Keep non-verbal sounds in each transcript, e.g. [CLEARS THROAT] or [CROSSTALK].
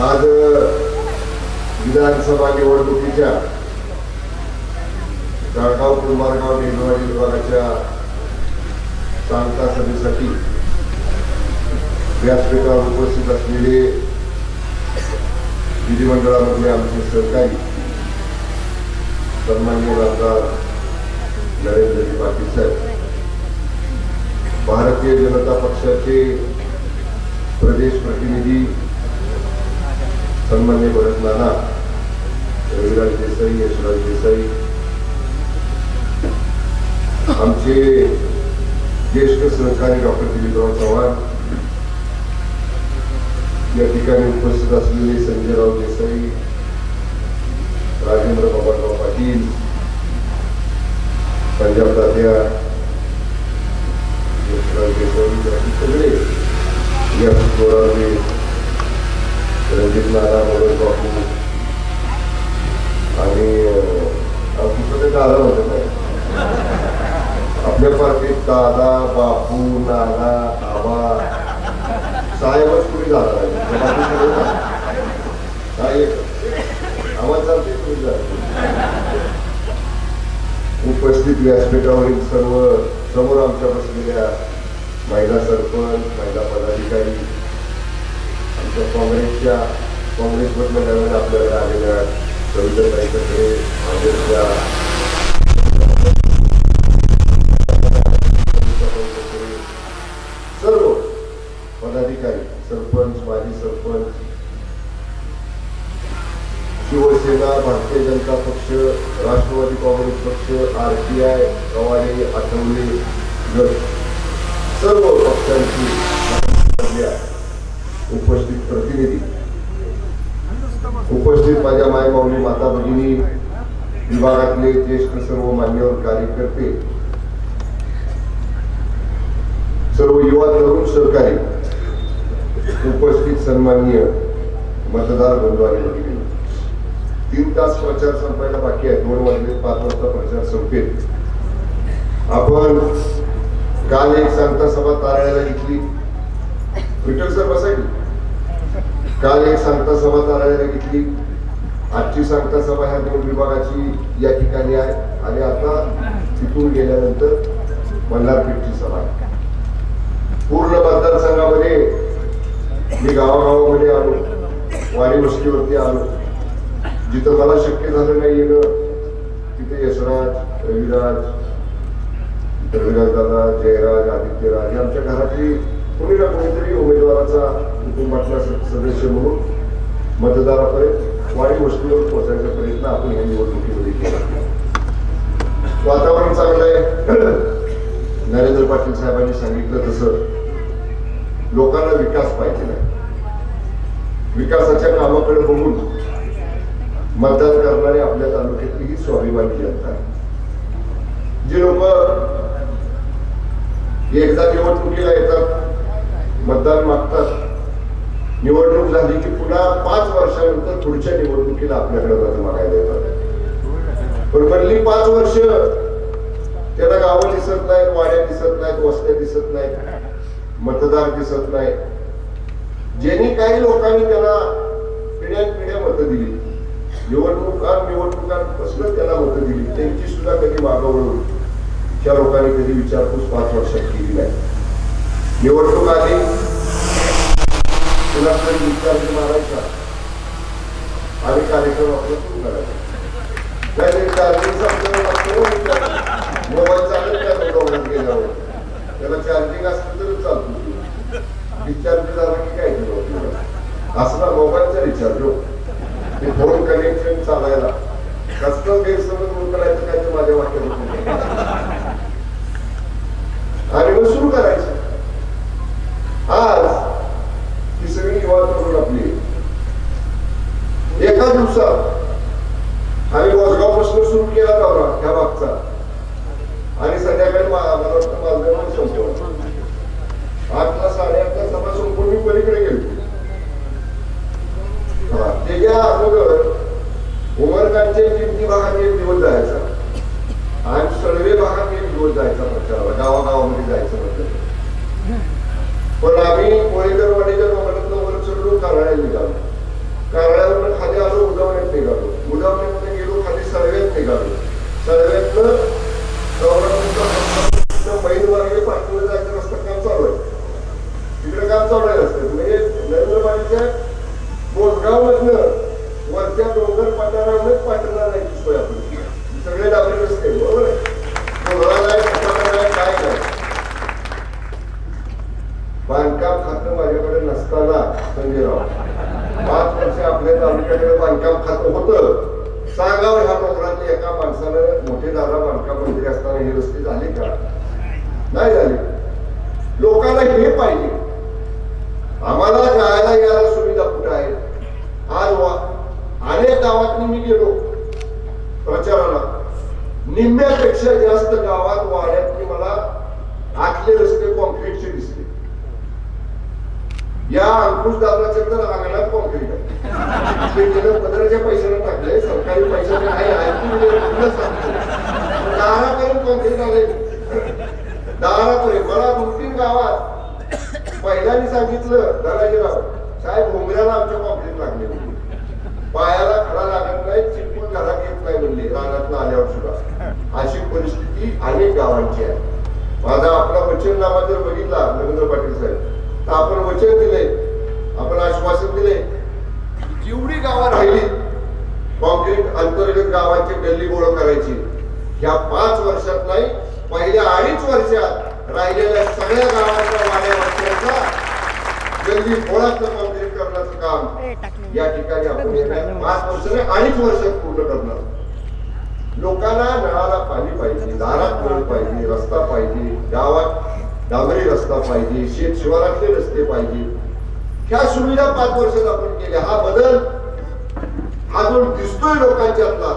आज विधानसभा निवडणुकीच्या जळगाव कुंभारगाव नेलवाडी विभागाच्या सांगता सभेसाठी व्यासपीठावर उपस्थित असलेले विधिमंडळामधले आमचे सहकारी सन्मान्य आमदार नरेंद्रजी पाटील साहेब भारतीय जनता पक्षाचे प्रदेश प्रतिनिधी सन्मान्य भरत नाना रविराज देसाई यशराज देसाई आमचे ज्येष्ठ सहकारी डॉक्टर दिलीपराव चव्हाण या ठिकाणी उपस्थित असलेले संजयराव देसाई राजेंद्र बाबाराव पाटील पंजाब तात्या यशराज देसाई बाकी सगळे या थोरावे रणजित नाना मनोज बापू आणि अं, आमची सगळे दादा होते काय आपल्या पार्टीत दादा बापू नाना आबा साहेबच कुणी झाला नाही तर बाकी सगळे काय? साहेब आवाज चालते कुणी झालं उपस्थित सर्व समोर आमच्या शिवसेना भारतीय जनता पक्ष राष्ट्रवादी काँग्रेस पक्ष R T I Gawade Athawale गट सर्व पक्षांची उपस्थित प्रतिनिधी. उपस्थित माझ्या मायमाऊली माता भगिनी विभागातले ज्येष्ठ सर्व मान्यवर कार्यकर्ते सर्व युवा तरुण सहकारी उपस्थित सन्माननीय मतदार बंधू आणि भगिनी. तीन तास प्रचार संपायला बाकी आहे. दोन वाजले पाच वाजता प्रचार संपेल. आपण काल एक सांगता सभा तारायला घेतली. विठ्ठल सर बसायची काल एक सांगता सभा तारायला घेतली. आजची सांगता सभा ह्या दोन विभागाची या ठिकाणी आहे. आणि आता तिथून गेल्यानंतर मल्हारपेठची सभा आहे. पूर्ण मतदारसंघामध्ये मी गावागावामध्ये आलो. वाणी वस्तीवरती आलो. जिथं मला शक्य झालं नाही येणं तिथे यशराज रविराज रविराज दादा जयराज आदित्यराज हे आमच्या घरातली कोणी ना कोणीतरी उमेदवाराचा कुटुंबातला सदस्य म्हणून मतदारापर्यंत वाडी गोष्टीवर पोहोचायचा प्रयत्न आपण या निवडणुकीमध्ये केला. वातावरण चांगलं आहे. [CLEARS THROAT] नरेंद्र पाटील साहेबांनी सांगितलं तसं. लोकांना विकास पाहिजे नाही. विकासाच्या कामाकडे बघून मतदान करणारे आपल्या तालुक्यातली ही स्वाभिमानी जनता जे जी लोक एकदा निवडणुकीला येतात मतदान मागतात निवडणूक झाली की पुन्हा पाच वर्षानंतर पुढच्या निवडणुकीला आपल्याकडे मत मागायला येतात. पण म्हणली पाच वर्ष त्याला गावं दिसत नाहीत वाड्या दिसत नाहीत वस्त्या दिसत नाहीत मतदार दिसत नाही ज्यांनी काही लोकांनी त्याला पिढ्यान पिढ्या मतं दिली. निवडणुका निवडणुकांपासून त्याला मतं दिली? त्यांची सुद्धा कधी मागवून त्या लोकांनी कधी विचारपूस पाच वर्षात केली नाही. निवडणूक आली. तुला कधी विचार मारायचा? आणि कार्यक्रम आपला सुरू करायचा नाही चार्जिंग मोबाईल चालेल गेल्यावर. त्याला चार्जिंग असलं तरी चालतो. रिचार्ज झाला की काय केलं असला मोबाईलचा रिचार्ज हो ते फोन कनेक्शन चालायला. कसलं गैरसमज दूर करायचं काय ते माझ्या वाटेल आणि मग सुरू करायचं. निघालो. गुलाबरीमध्ये गेलो खाली साळव्यात निघालो. निम्म्यापेक्षा जास्त गावात वाड्यातली मला आतले रस्ते कॉन्क्रीटचे दिसले. या अंकुश दादाच्या तर अंगणात कॉन्क्रीट आहे. ते गेलं पदराच्या पैशाला टाकलंय सरकारी पैशाने आहे ऐकून दारापर्यंत कॉन्क्रीट आले दारापर्यंत मला दोन तीन गावात पहिल्यांनी सांगितलं धनाजीराव साहेब भोंगऱ्याला आमच्या कॉन्क्रीट लागले. पायाला खडा लागत नाही चिपकून घरात येत नाही म्हणले रानात आल्यावर सुद्धा. अशी परिस्थिती अनेक गावांची. आहे माझा आपला वचननामा जर बघितला रवींद्र पाटील साहेब तर आपण वचन दिले आपण आश्वासन दिले जेवढी गावं राहिली कॉन्क्रीट अंतर्गत गावांची गल्ली गोळ करायची. ह्या पाच वर्षात नाही पहिल्या अडीच वर्षात राहिलेल्या सगळ्या गावांच्या वाड्या वस्त्यांचा गल्ली गोळाचं कॉन्क्रीट करण्याचं काम या ठिकाणी आपण पाच वर्षाने अडीच वर्षात पूर्ण करणार. लोकांना नळाला पाणी पाहिजे दारात नळ पाहिजे रस्ता पाहिजे गावात डांबरी रस्ता पाहिजे शेत शिवारातले रस्ते पाहिजे. ह्या सुविधा पाच वर्षात आपण केल्या. हा बदल हा जो दिसतोय लोकांच्यातला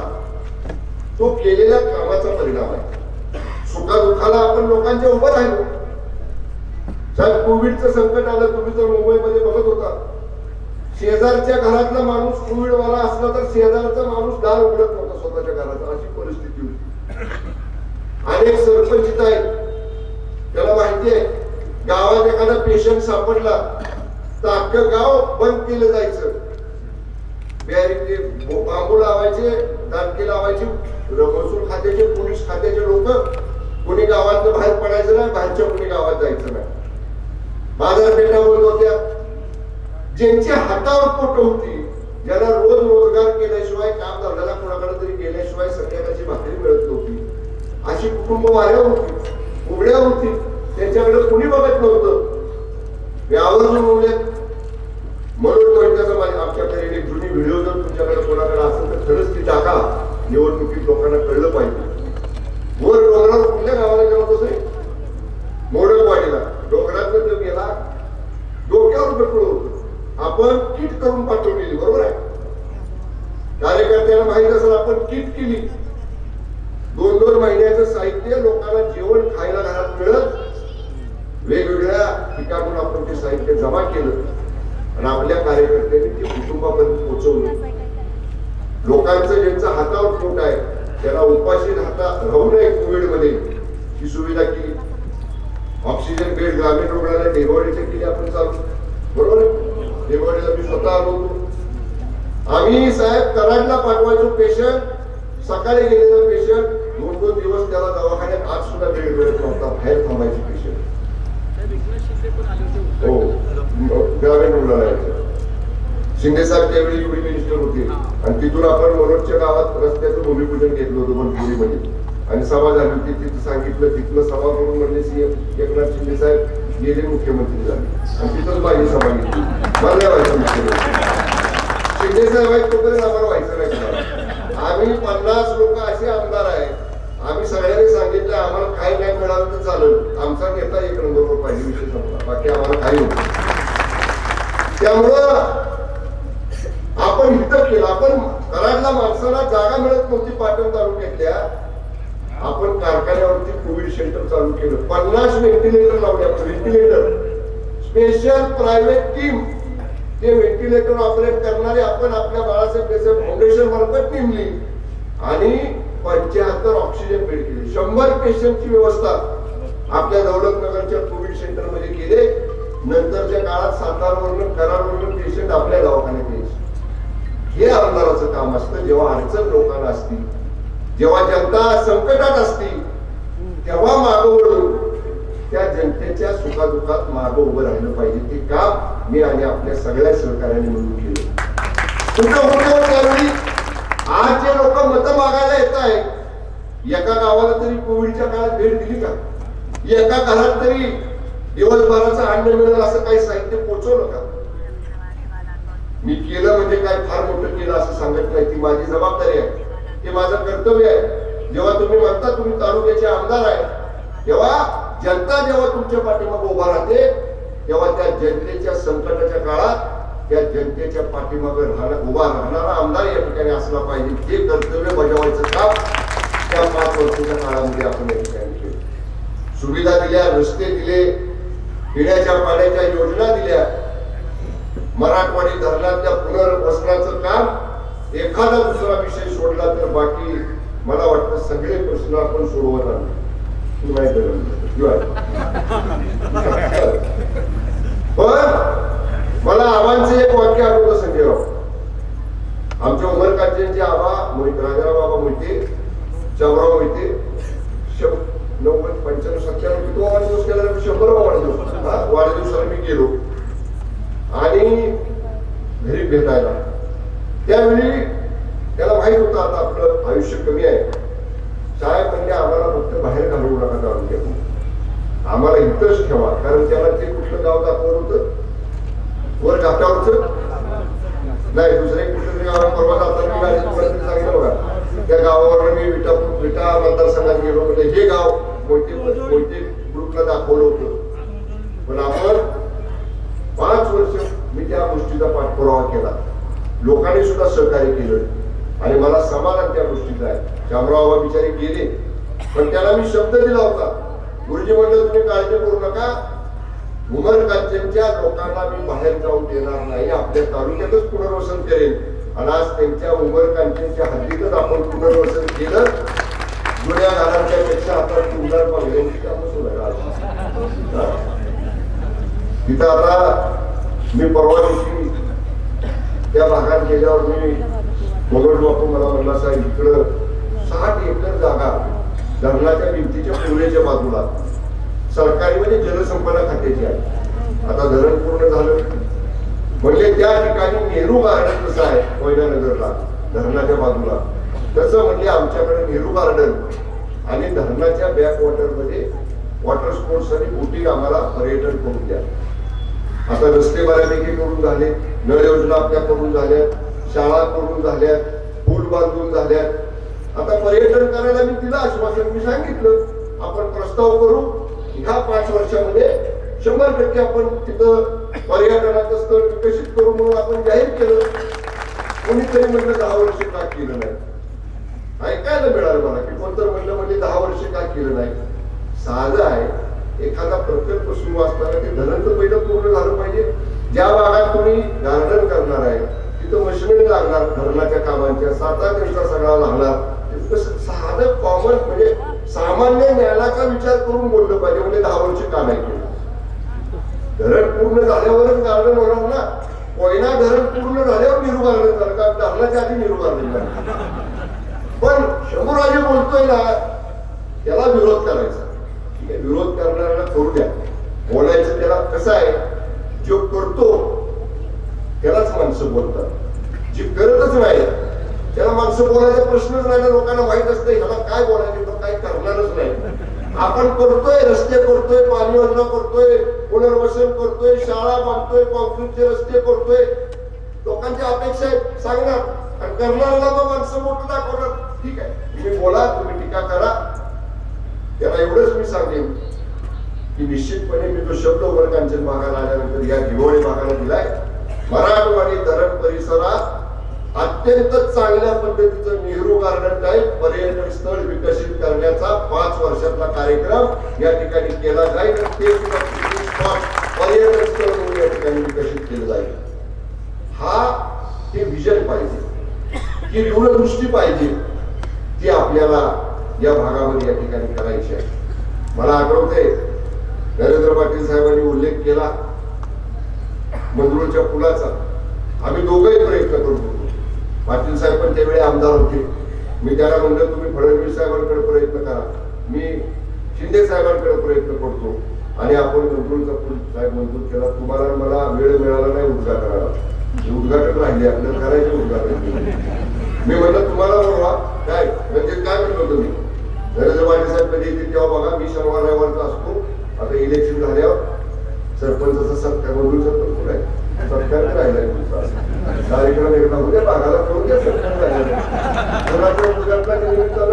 तो केलेल्या कामाचा परिणाम आहे. सुखादुखाला आपण लोकांच्या उभं राहिलो. साहेब कोविडचं संकट आलं तुम्ही जर मुंबईमध्ये बघत होता. शेजारच्या घरातला माणूस कोविडवाला असला तर शेजारचा माणूस दार उघडत नव्हता. स्वतःच्या घरात अशी परिस्थिती होती. अनेक सरपंच आहेत. त्याला माहितीये गावात एखादा पेशंट सापडला तर अख्खं गाव बंद केलं जायचं. बॅरिके बांबू लावायचे दानके लावायचे महसूल खात्याचे पोलीस खात्याचे लोक कोणी गावात बाहेर पडायचं नाही बाहेरच्या कोणी गावात जायचं नाही. बाजारपेठा बंद होत्या. ज्यांच्या हातावर पोट होती ज्याला रोज रोजगार केल्याशिवाय काम धंद्याला कोणाकडे तरी गेल्याशिवाय संध्याकाळची भाकरी मिळत नव्हती. अशी कुटुंब वाऱ्या होती उघड्या होती. त्यांच्याकडे कुणी बघत नव्हतं. व्यावरून उघड्या म्हणून त्यांच्याचा माझ्या आमच्याकडे एक जुनी व्हिडिओ जर तुमच्याकडे कोणाकडे असेल तर खरंच ती टाका. निवडणुकीत लोकांना कळलं पाहिजे. वर डोंगरावर कुठल्या गावाला गेलो होतो मोडक मोडकवाडीला. डोंगरात जर गेला डोक्यावर पेट्रोल आपण किट करून पाठवलेली बरोबर आहे? कार्यकर्त्याला माहीत असेल आपण किट केली. दोन दोन महिन्याचं साहित्य लोकांना जेवण खायला घरात मिळत. वेगवेगळ्या ठिकाणून आपण ते साहित्य जमा केलं. आणि आपल्या कार्यकर्त्यांनी ते कुटुंबापर्यंत पोहोचवलं. लोकांचं ज्यांचं हातावर पोट आहे त्याला उपाशी राहता राहू नये कोविडमध्ये ही सुविधा केली. ऑक्सिजन बेड ग्रामीण रुग्णालय देवाडीच्या केली आपण चालू. बरोबर आहे देवाडीला मी स्वतः आलो होतो. आम्ही साहेब कराडला पाठवायचो पेशंट सकाळी गेलेला पेशंट दोन दोन दिवस त्याला दवाखान्यात आज सुद्धा बेड मिळत नव्हता. बाहेर थांबायचे पेशंट हो. ग्रामीण शिंदे साहेब त्यावेळी एवढी मिनिस्टर होते. आणि तिथून आपण मनोजच्या गावात रस्त्याचं भूमिपूजन घेतलं होतं मनपुरीमध्ये आणि सभा झाली होती. तिथं सांगितलं तिथलं सभा करून म्हणजे सीएम एकनाथ शिंदे साहेब गेले मुख्यमंत्री झाले. आणि तिथंच माझी सभा घेतली. मला नाही व्हायचं मुख्यमंत्री. शिंदे साहेब आहेत तोपर्यंत आम्हाला व्हायचं नाही आम्ही पन्नास लोक असे आमदार आहेत. आम्ही सगळ्यांनी सांगितलं आम्हाला काही नाही मिळालं तर चालेल. आमचा नेता एक नंबरवर पाहिजे विषय संपला. बाकी आम्हाला काही होत त्यामुळं आपण इथं केलं. आपण कराडला माणसाला जागा मिळत नव्हती पाटण तालुक्यातल्या. आपण कारखान्यावरती कोविड सेंटर चालू केलं. पन्नास व्हेंटिलेटर लावले आपण व्हेंटिलेटर स्पेशल प्रायव्हेट टीम ते व्हेंटिलेटर ऑपरेट करणारे आपण आपल्या बाळासाहेब देसाई फाउंडेशन मार्फत नेमली आणि पंच्याहत्तर ऑक्सिजन बेड केले. शंभर पेशंटची व्यवस्था आपल्या दौलतनगरच्या कोविड सेंटरमध्ये केले. नंतरच्या काळात सातारवरून करारवरून पेशंट आपल्या दवाखान्यात यायचे. हे आमदाराचं काम असतं जेव्हा अडचण लोकांना असती. जेव्हा जनता संकटात असते तेव्हा मागं वळून त्या जनतेच्या सुखादुखात मागं उभं राहिलं पाहिजे. ते काम मी आणि आपल्या सगळ्या सहकार्याने म्हणून केलं. तुमचं मुख्य त्यावेळी आज जे लोक मतं मागायला येत आहे एका गावाला तरी कोविडच्या काळात भेट दिली का? एका घरात तरी दिवसभराचं अन्न मिळेल असं काही साहित्य पोहोचवलं का? मी केलं म्हणजे काय फार मोठं केलं असं सांगत नाही. ती माझी जबाबदारी आहे. हे माझं कर्तव्य आहे. जेव्हा तुम्ही म्हणता तुम्ही तालुक्याचे आमदार आहे तेव्हा जनता जेव्हा तुमच्या पाठीमागे उभा राहते तेव्हा त्या जनतेच्या संकटाच्या काळात त्या जनतेच्या पाठीमागे राहणं उभा राहणारा आमदार या ठिकाणी असला पाहिजे. ते कर्तव्य बजावायचं काम त्या पाच वर्षाच्या काळामध्ये आपण या ठिकाणी केलं. सुविधा दिल्या रस्ते दिले पिण्याच्या पाण्याच्या योजना दिल्या. मराठवाडी धरणातल्या पुनर्वसनाचं काम एखादा दुसरा विषय सोडला तर बाकी मला वाटतं सगळे प्रश्न आपण सोडवत नाही. पण मला आबांचं एक वाक्य आठवतं संजयराव आमच्या उमरकांचे आबा राजाराम बाबा मोहिते चवराव मोहिते नव्वद पंच्याण्णव सत्त्याण्णव किती वाढदिवस केला रे? शंभर वाढदिवस. वाढदिवसाला मी गेलो. आणि घरी भेटायला. त्यावेळी त्याला माहीत होतं आता आपलं आयुष्य कमी आहे. साहेब म्हणजे आम्हाला फक्त बाहेर घालवू नका तालुक्यात आम्हाला इथंच ठेवा कारण त्याला ते कुठलं गाव दाखवत होतं? वर घाटावरच? नाही दुसरे कुठलं गाव परवा जाताना सांगितलं बघा. त्या गावावर मी विटा विटा मतदारसंघात गेलो म्हणजे हे गाव कोणते कोणते ग्रुपला दाखवलं होतं? पण आपण पाच वर्ष मी त्या गोष्टीचा पाठपुरावा केला. लोकांनी सुद्धा सहकार्य केलं. आणि मला समाधान त्या गोष्टीचा आहे. शामराव बिचारे गेले. पण त्याला मी शब्द दिला होता. गुरुजी म्हटलं तुम्ही काळजी करू नका. उमर कांचनच्या लोकांना मी बाहेर जाऊन देणार नाही. आपल्या तालुक्यातच पुनर्वसन करेल. आणि आज त्यांच्या उमर कांचनच्या हद्दीतच आपण पुनर्वसन केलं. जुन्या घरांच्या पेक्षा आता तुमदार तिथं आता मी परवा दिवशी त्या भागात गेल्यावर मी मगर बापू मला म्हणला साहेब इकडं साठ एकर जागा धरणाच्या भिंतीच्या पूर्वेच्या बाजूला. सरकारी म्हणजे जलसंपदा खात्याची आहे. आता धरण पूर्ण झालं. म्हणजे त्या ठिकाणी नेहरू गार्डन कसं आहे कोयनानगरला धरणाच्या बाजूला? तसं म्हणजे आमच्याकडे नेहरू गार्डन आणि धरणाच्या बॅक वॉटरमध्ये वॉटर स्पोर्ट्स आणि बोटिंग आम्हाला पर्यटन करून द्या. आता रस्ते बऱ्यापैकी करून झाले नळ योजना आपल्या करून झाल्या शाळा करून झाल्या पूल बांधून झाल्या. आता पर्यटन करायला मी तिला आश्वासन मी सांगितलं. आपण प्रस्ताव करू ह्या पाच वर्षामध्ये शंभर टक्के आपण तिथं पर्यटनाचं स्थळ विकसित करू म्हणून आपण जाहीर केलं. कोणीतरी म्हटलं दहा वर्ष का केलं नाही? ऐकायला मिळालं मला की कोणतं म्हणलं म्हणजे दहा वर्ष का केलं नाही साधं आहे एखादा प्रकल्प सुरू असताना ते धरण तर पहिलं पूर्ण झालं पाहिजे ज्या भागात तुम्ही गार्डन करणार आहे तिथं मशिनरी लागणार धरणाच्या कामांच्या साता त्यांचा सगळा लागणार ते कसं साधं कॉमन म्हणजे सामान्य ज्ञानाचा विचार करून बोललं पाहिजे म्हणजे दहा वर्ष का नाही केलं धरण पूर्ण झाल्यावरच गार्डन होणार ना कोयना धरण पूर्ण झाल्यावर निरू गार्डन झालं का धरणाच्या आधी निरू गार्डन झालं पण शंभूराजे बोलतोय ना त्याला विरोध करायचा ठीक आहे विरोध करणाऱ्याला करू द्या बोलायचं त्याला कसं आहे जो करतो त्यालाच माणसं बोलतात जे करतच नाही त्याला माणसं बोलायचा प्रश्नच नाही ना लोकांना माहीत असतं ह्याला काय बोलायचं तो काय करणारच नाही आपण करतोय रस्ते करतोय पाणी योजना करतोय पुनर्वसन करतोय शाळा बांधतोय कॉन्क्रीटचे रस्ते करतोय. लोकांच्या अपेक्षा आहेत सांगणार. आणि करणाऱ्याला मग माणसं मोठं दाखवणार. ठीक आहे तुम्ही बोला तुम्ही टीका करा. त्याला एवढंच मी सांगेन की निश्चितपणे मी तो शब्द वर भागाला आल्यानंतर या दिवाळी भागाला दिलाय. मराठवाडी धरण परिसरात अत्यंत चांगल्या पद्धतीचं नेहरू गार्डन टाईप पर्यटन स्थळ विकसित करण्याचा पाच वर्षातला कार्यक्रम या ठिकाणी केला जाईल. ते सुद्धा पर्यटन स्थळ म्हणून या ठिकाणी विकसित केलं जाईल. हा ते विजन पाहिजे. ही दूरदृष्टी पाहिजे ती आपल्याला या भागामध्ये या ठिकाणी करायची आहे. मला आठवते नरेंद्र पाटील साहेबांनी उल्लेख केला मंजुळच्या पुलाचा. आम्ही दोघे पाटील साहेब पण त्यावेळी आमदार होते. मी त्याला म्हणलं तुम्ही फडणवीस साहेबांकडे प्रयत्न करा. मी शिंदे साहेबांकडे प्रयत्न करतो. आणि आपण मंजूरचा साहेब मंजूर केला. तुम्हाला मला वेळ मिळाला नाही उद्घाटनाला उद्घाटन राहिले आपल्याला करायचे उद्घाटन. मी म्हणलं तुम्हाला बोलवा. काय? म्हणजे काय म्हणतो तुम्ही? नरेंद्र पाटील साहेब कधी येतील तेव्हा बघा. मी शनिवार रविवारचा असतो. आता इलेक्शन झाल्यावर सरपंचाचा सत्कार म्हणून सरपंच कुठे आहे? सत्कार राहिला आहे तुमचा. कार्यक्रम एकदा होऊ भागाला करून द्या सत्कार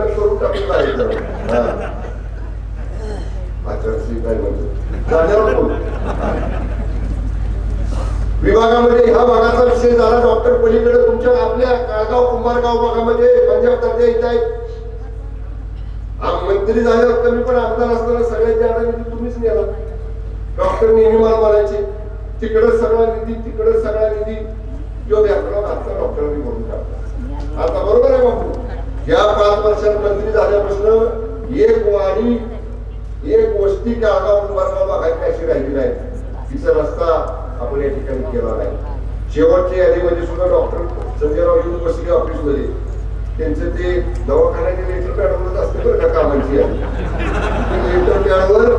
करून टाकून कार्यक्रम हा आचारसंहिता आहे विभागामध्ये ह्या भागाचा विषय झाला. डॉक्टर पलीकडे तुमच्या आपल्या काळगाव कुंभारगाव भागामध्ये पंजाब तर्फे येत आहेत. मंत्री झाल्यावर कमी पण आमदार असताना सगळ्यात जादा तुम्हीच नेला डॉक्टर नेहमी मला म्हणायचे तिकडं सगळा निधी तिकडं सगळा निधी. जो व्याकरण आता डॉक्टरांनी म्हणून टाकला आता बरोबर आहे बापू या पाच वर्षात मंत्री झाल्यापासून एक वाणी एक वस्ती काळगाव कुंभारगाव भागाची अशी राहिली नाही तिचा रस्ता आपण या ठिकाणी केला नाही शेवटच्या यादीमध्ये सुद्धा डॉक्टर संजयराव येऊन बसले ऑफिसमध्ये त्यांचं ते दवाखान्याचे लेटर पॅडवरच असते बरं का कामांची यादी लेटर पॅडवर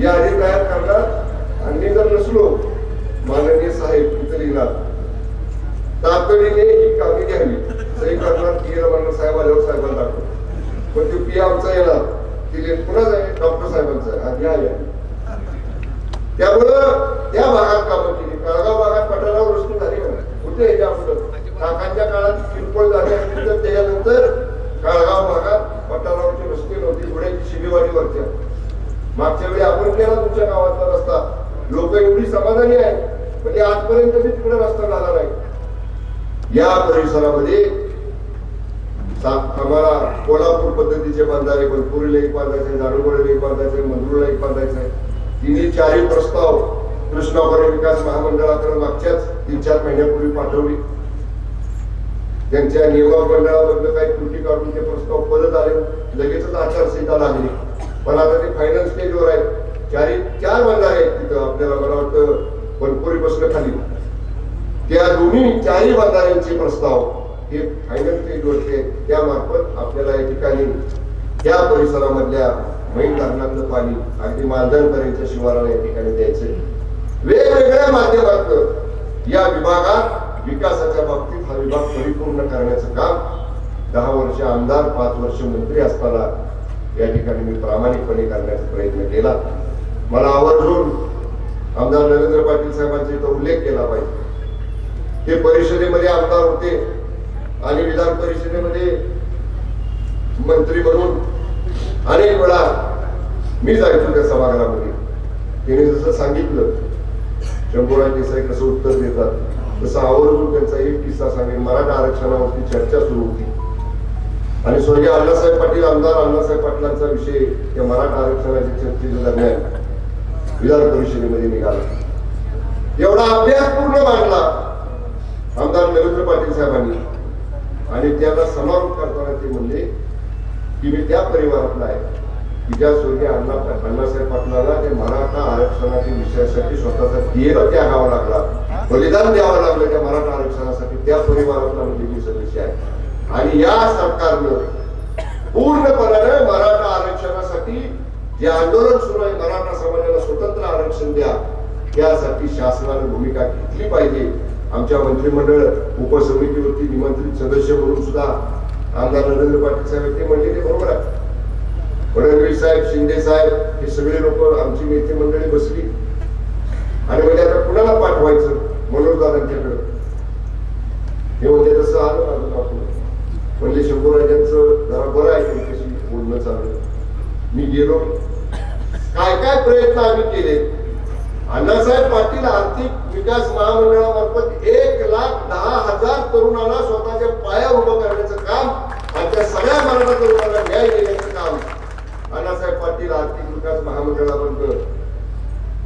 यादी तयार करणार आणि जर नसलो माननीय साहेब तिथं लिहिणार तातडीने ही कामे घ्यावी. सही करणार पी. रमण साहेब आल्यावर साहेबांना दाखव. पण ते पी. आमचा येणार. ती लेट कुणाच आहे? डॉक्टर साहेबांचं आहे. आणि या त्यामुळं त्या भागात कामं केली. काळगाव भागात पठारावर रस्ते झाली कुठे याच्या अगोदर काकांच्या काळात किरकोळ झाली असतील तर त्याच्यानंतर काळगाव भागात पठारावरची रस्ते नव्हती. पुढे शिबीवाडी वरच्या मागच्या वेळी आपण केला तुमच्या गावातला रस्ता. लोक एवढी समाधानी आहे म्हणजे आजपर्यंत मी तिकडे रस्ता झाला नाही. या परिसरामध्ये आम्हाला कोल्हापूर पद्धतीचे बांधारे बनपुरीला एक बांधायचे जाडूगोळेला एक बांधायचे मंदुरला एक बांधायचे तिन्ही चारही प्रस्ताव कृष्णापुरी विकास महामंडळाकडे मागच्याच तीन चार महिन्यापूर्वी पाठवली. त्यांच्या नियमा मंडळामधलं काही त्रुटी काढून ते प्रस्ताव परत आले. लगेचच आचारसंहिता लागली. पण आता ते फायनल स्टेजवर आहे चारही चार बंधारे आहेत तिथं. आपल्याला मला वाटतं बनपुरी बसलं खाली. त्या दोन्ही चारही बंधाऱ्यांचे प्रस्ताव हे फायनल स्टेजवरचे आहेत. त्यामार्फत आपल्याला या ठिकाणी त्या परिसरामधल्या मैन धरणातलं पाणी अगदी मालदणपर्यंतच्या शिवाराला या ठिकाणी द्यायचे वेगवेगळ्या माध्यमातून या विभागात विकासाच्या बाबतीत हा विभाग परिपूर्ण करण्याचं काम दहा वर्ष आमदार पाच वर्ष मंत्री असताना या ठिकाणी मी प्रामाणिकपणे करण्याचा प्रयत्न केला मला आवर्जून आमदार नरेंद्र पाटील साहेबांचा इथं उल्लेख केला पाहिजे ते परिषदेमध्ये आमदार होते आणि विधान परिषदेमध्ये मंत्री म्हणून अनेक वेळा मी जायचो त्या सभागृहामध्ये. त्याने जसं सांगितलं शंभूराज देसाई कसं उत्तर देतात तसं आवर्जून त्यांचा एक किस्सा सांगेल मराठा आरक्षणावरती चर्चा सुरू होती. आणि स्वर्गीय अण्णासाहेब पाटील आमदार अण्णासाहेब पाटलांचा विषय या मराठा आरक्षणाच्या चर्चेच्या दरम्यान विधान परिषदेमध्ये निघाला. एवढा अभ्यास पूर्ण मांडला. आमदार नरेंद्र पाटील साहेबांनी आणि त्याला समारोप करताना ते म्हणले की मी त्या परिवारातला आहे की ज्या स्वर्गीय अण्णा अण्णासाहेब पाटलाला ते मराठा आरक्षणाच्या विषयासाठी स्वतःचा देह त्यागावा लागला बलिदान द्यावं लागलं त्या मराठा आरक्षणासाठी त्या परिवारातला म्हणजे मी सदस्य आहे. आणि या सरकारनं पूर्णपणाने मराठा आरक्षणासाठी जे आंदोलन सुरू आहे मराठा समाजाला स्वतंत्र आरक्षण द्या त्यासाठी शासनाने भूमिका घेतली पाहिजे. आमच्या मंत्रिमंडळ उपसमितीवरती निमंत्रित सदस्य म्हणून सुद्धा आमदार नरेंद्र पाटील साहेब ते म्हणले ते बरोबर आहे. फडणवीस साहेब शिंदे साहेब हे सगळे लोक आमची नेते मंडळी बसली. आणि म्हणजे आता कुणाला पाठवायचं? मनोज दादांच्याकडे हे म्हणजे तसं आलं माझं आपण म्हणजे शंभूराजांचं जरा बरं आहे त्यांच्याशी बोलणं चाललं मी गेलो काय काय प्रयत्न आम्ही केले अण्णासाहेब पाटील आर्थिक विकास महामंडळामार्फत एक लाख दहा हजार तरुणांना स्वतःच्या पाया उभं करण्याचं काम आमच्या सगळ्या मराठा तरुणांना न्याय देण्याचं काम अण्णासाहेब पाटील आर्थिक विकास महामंडळामधनं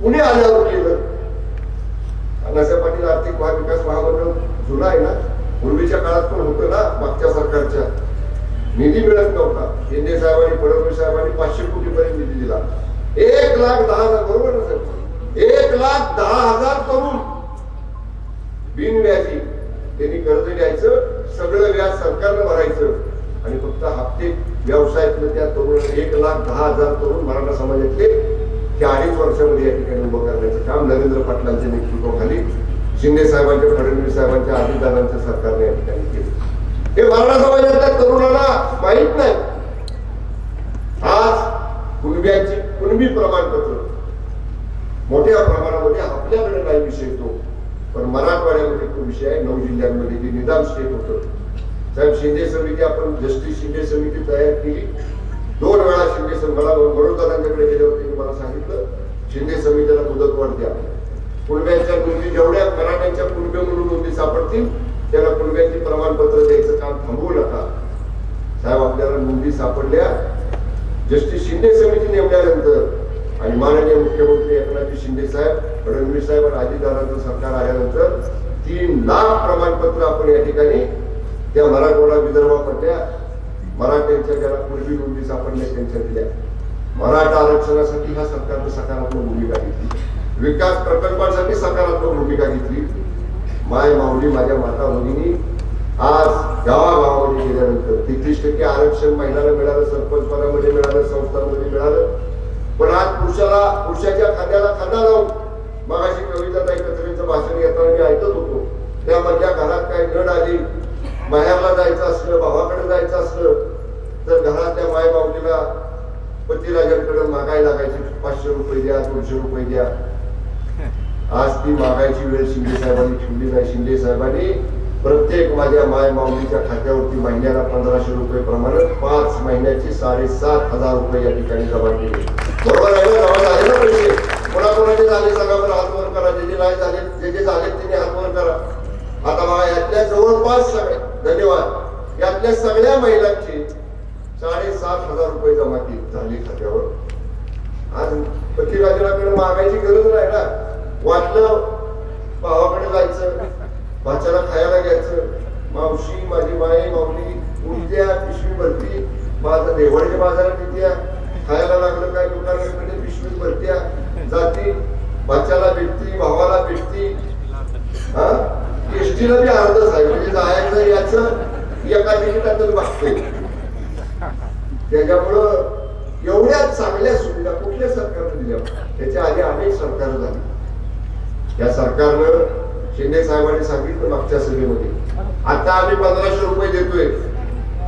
पुणे आल्यावर केलं अण्णासाहेब पाटील आर्थिक विकास महामंडळ जुना आहे ना पूर्वीच्या काळात पण होतं ना मागच्या सरकारच्या निधी मिळत नव्हता शिंदे साहेबांनी फडणवीस साहेबांनी पाचशे कोटी पर्यंत निधी दिला एक लाख दहा हजार बरोबर ना साहेब एक लाख दहा हजार तरुण बिनव्याजी त्यांनी कर्ज घ्यायचं सगळं व्याज सरकारनं भरायचं. आणि फक्त हप्ते व्यवसायातलं त्या तरुण एक लाख दहा हजार तरुण मराठा समाजातले त्या अडीच वर्षामध्ये या ठिकाणी उभं करण्याचं काम नरेंद्र पाटलांच्या नेतृत्वाखाली शिंदे साहेबांच्या फडणवीस साहेबांच्या अजितदारांच्या सरकारने या ठिकाणी केलं. हे मराठा समाजातल्या तरुणांना माहीत नाही. आज कुणब्याची कुणबी प्रमाणपत्र मोठ्या प्रमाणामध्ये आपल्याकडे नाही विषय तो पण मराठवाड्यामध्ये तो विषय आहे. नऊ जिल्ह्यांमध्ये जे निदान स्टेट होतं. साहेब शिंदे समिती आपण जस्टिस शिंदे समिती तयार केली. दोन वेळा शिंदे समिती मला वडोदरांच्याकडे गेले होते मला सांगितलं. शिंदे समितीला मुदतवाढ द्या. कुणब्यांच्या नोंदी जेवढ्या मराठ्यांच्या कुणबे म्हणून नोंदी सापडतील त्याला कुणब्यांची प्रमाणपत्र द्यायचं काम थांबवू नका. साहेब आपल्याला नोंदी सापडल्या. जस्टिस शिंदे समिती नेमल्यानंतर आणि माननीय मुख्यमंत्री एकनाथजी शिंदे साहेब फडणवीस साहेब आणि अजितदादांचं सरकार आल्यानंतर तीन लाख प्रमाणपत्र आपण या ठिकाणी त्या मराठवाडा विदर्भामधल्या मराठ्यांच्या ज्याला पूर्वी नोंदी सापडल्या त्यांच्या दिल्या. मराठा आरक्षणासाठी ह्या सरकारनं सकारात्मक भूमिका घेतली. विकास प्रकल्पासाठी सकारात्मक भूमिका घेतली. माय माऊली माझ्या माता भगिनी आज गावागावामध्ये गेल्यानंतर तेहतीस टक्के आरक्षण महिलांना मिळालं सरपंच पदामध्ये मिळालं संस्थांमध्ये मिळालं. पण आज पुरुषाला पुरुषाच्या खांद्याला खाता लावून मगाशी कविता एकत्रीचं भाषण घेताना मी ऐकत होतो. त्यामधल्या घरात काही नड आली माहेरला जायचं असलं भावाकडे जायचं असलं तर घरातल्या माय माऊलीला पतिराजांकडे मागायला लागायची पाचशे रुपये द्या दोनशे रुपये द्या. आज ती मागायची वेळ शिंदे साहेबांनी ठेवली नाही. शिंदे साहेबांनी प्रत्येक माझ्या माय माऊलीच्या खात्यावरती महिन्याला पंधराशे रुपये प्रमाणे पाच महिन्याची साडेसात हजार रुपये या ठिकाणी जमा केले. बरोबर आहे ना झाले ना पैसे? कोणाकोणाचे झाले सांगा बरं हात वर करा. जे जे नाही झाले जे जे झाले त्यांनी हात वर करा. आता बघा यातल्या जवळपास सगळे धन्यवाद. यातल्या सगळ्या महिलांची साडेसात हजार रुपये जमा केली झाली खात्यावर. आज पतिराजाकडे मागायची गरज नाही ना. वाटलं भावाकडे जायचं भाच्याला खायला घ्यायचं. मावशी माझी माई माऊली उद्या पिशवी भरती. माझं देवळच्या बाजारात येत्या. खायला लागलं काय दुकानाकडे म्हणजे पिशवी भरत्या. जाती बच्चाला भेटती भावाला भेटती. हा? एसटीला बी अर्धच आहे म्हणजे जायचं याच एका तिकिटातच वाटतो त्याच्यामुळं एवढ्या चांगल्या सुविधा कुठल्या सरकारने दिल्या? त्याच्या आधी अनेक सरकार झाली. या सरकारनं शिंदे साहेबांनी सांगितलं मागच्या सभेमध्ये. आता आम्ही पंधराशे रुपये देतोय.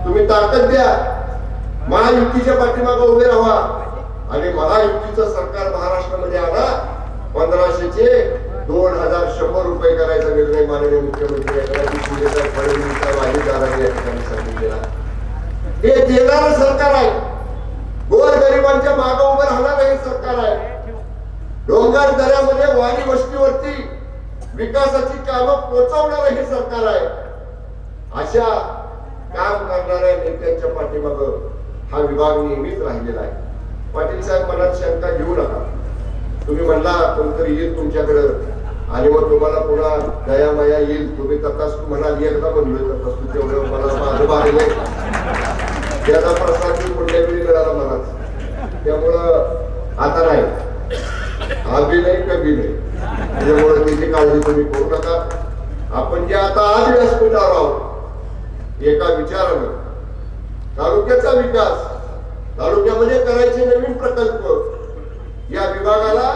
तुम्ही ताकद द्या. महायुतीच्या पाठीमागे उभे राहा. आणि महायुतीचं सरकार महाराष्ट्रामध्ये आला पंधराशेचे दोन हजार शंभर रुपये करायचा निर्णय माननीय मुख्यमंत्री फडणवीस या ठिकाणी सांगितलेला. हे देणार सरकार आहे. गोर गरिबांच्या मागे उभं राहणार हे सरकार आहे. डोंगर दऱ्यामध्ये वाणी वस्तीवरती विकासाची कामं पोचवणार हे सरकार आहे. अशा काम करणाऱ्या नेत्यांच्या पाठीमागं हा विभाग नेहमीच राहिलेला आहे. पाटील साहेब मनात शंका घेऊ नका. तुम्ही म्हणला कोणतरी येईल तुमच्याकडं. आणि मग तुम्हाला पुन्हा दयामाया येईल. तुम्ही तू म्हणाल एकदा बनलोय तथास्तू. तेवढं मला माझं भागले त्याचा प्रसाद मी पुढल्या वेळी मिळाला मला त्यामुळं आता नाही. आभी नाही कभी नाही त्याच्यामुळे त्याची काळजी तुम्ही करू नका. आपण जे आता आज व्यासपीठावर आहोत एका विचारानं तालुक्याचा विकास. तालुक्यामध्ये म्हणजे करायचे नवीन प्रकल्प. या विभागाला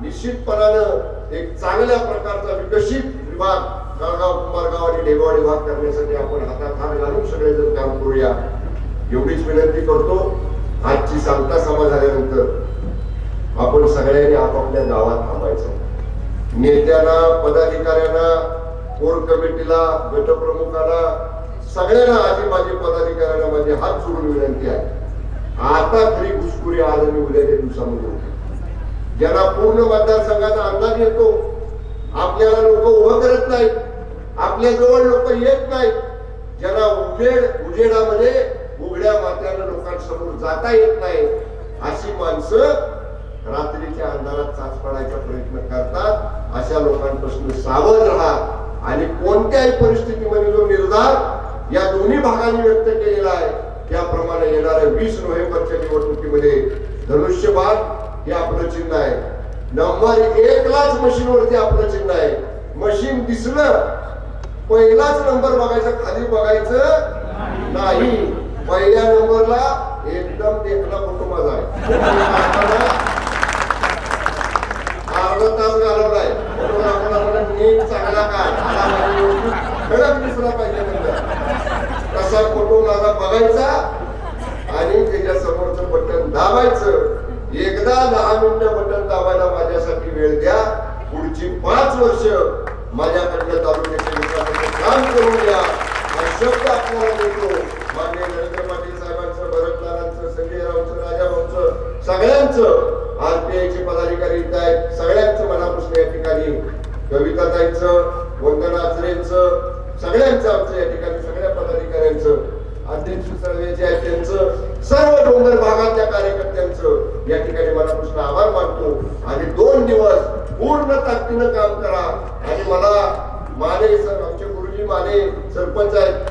निश्चितपणानं एक चांगल्या प्रकारचा विकसित विभाग जळगाव कुंभारगाव आणि ढेगवाडी विभाग करण्यासाठी आपण हातात हात घालून सगळेजण काम करूया. एवढीच विनंती करतो. आजची सांगता सभा झाल्यानंतर आपण सगळ्यांनी आपापल्या गावात थांबायचं. नेत्यांना पदाधिकाऱ्यांना कोर कमिटीला गटप्रमुखाला सगळ्यांना आधी माझे पदाधिकाऱ्यांना माझे हात जोडून विनंती आहे. आता खरी घुसखोरी आज आणि उद्याच्या दिवसामध्ये होते. ज्यांना पूर्ण मतदारसंघाचा अंदाज येतो आपल्याला लोक उभं करत नाहीत आपल्या जवळ लोक येत नाहीत. ज्यांना उजेड उजेडामध्ये उघड्या मात्यानं लोकांसमोर जाता येत नाही अशी माणसं रात्रीच्या अंधारात चाच पडायचा प्रयत्न करतात. अशा लोकांपासून सावध राहा आणि कोणत्याही परिस्थितीमध्ये जो निर्धार या दोन्ही भागांनी व्यक्त केलेला आहे. त्याप्रमाणे येणाऱ्या वीस नोव्हेंबरच्या निवडणुकीमध्ये धनुष्यबाण हे आपलं चिन्ह आहे. नंबर एकलाच मशीनवरती आपलं चिन्ह आहे. मशीन दिसलं पहिलाच नंबर बघायचा खाली बघायचं नाही. पहिल्या नंबरला एकदम देखला फोटो माझा आहे. अर्धा तास घालवलाय. फोटोग्राफर नीट चांगला काय खडक दिसला पाहिजे. कसा कुठून फोटो माझा बघायचा आणि त्याच्या समोरचं बटन दाबायचं. एकदा दहा मिनिटं बटन दाबायला माझ्यासाठी वेळ द्या. पुढची पाच वर्ष माझ्याकडनं तालुक्याच्या विकासाचं काम करून द्या हा शब्द आपल्याला देतो. मान्य नरेंद्र पाटील साहेबांचं भरतलालांचं संजय रावचं राजाभाऊचं सगळ्यांचं आरपीआयचे पदाधिकारी इथं आहेत. सगळ्यांचं मनापासून या ठिकाणी कविताताईंचं वंदना आचरेंचं सगळ्यांचं आमचं या ठिकाणी सगळ्या अध्यक्ष सर्वे जे आहेत त्यांचं सर्व डोंगर भागातल्या कार्यकर्त्यांचं या ठिकाणी मनापासून आभार मानतो. आणि दोन दिवस पूर्ण ताकदीनं काम करा. आणि मला माने सर आमचे गुरुजी माने सरपंच आहेत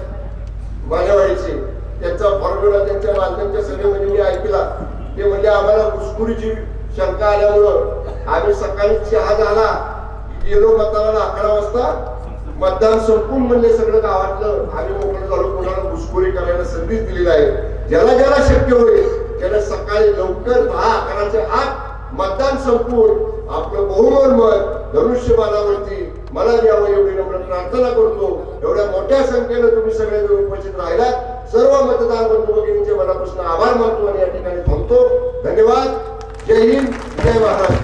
मानेवाडीचे त्यांचा फॉर्म्युला त्यांच्या मालकांच्या सभेमध्ये म्हणजे मी ऐकला. ते म्हणजे आम्हाला घुसखोरीची शंका आल्यामुळं आम्ही सकाळी चहा झाला. गेलो मतदानाला अकरा वाजता मतदान संपून म्हणजे सगळं गावातलं. आम्ही मोकळं झालो कोणाला घुसखोरी करायला संधीच दिलेली आहे ज्याला ज्याला शक्य होईल त्याला सकाळी लवकर दहा अकराच्या आत मतदान संपून आपलं बहुमोल मत धनुष्यबाणावरती मला द्यावं एवढी नम्र प्रार्थना करतो. एवढ्या मोठ्या संख्येनं तुम्ही सगळे उपस्थित राहिलात. सर्व मतदार बंधू भगिनींचे मनापासून आभार मानतो आणि या ठिकाणी थांबतो. धन्यवाद. जय हिंद. जय महाराष्ट्र.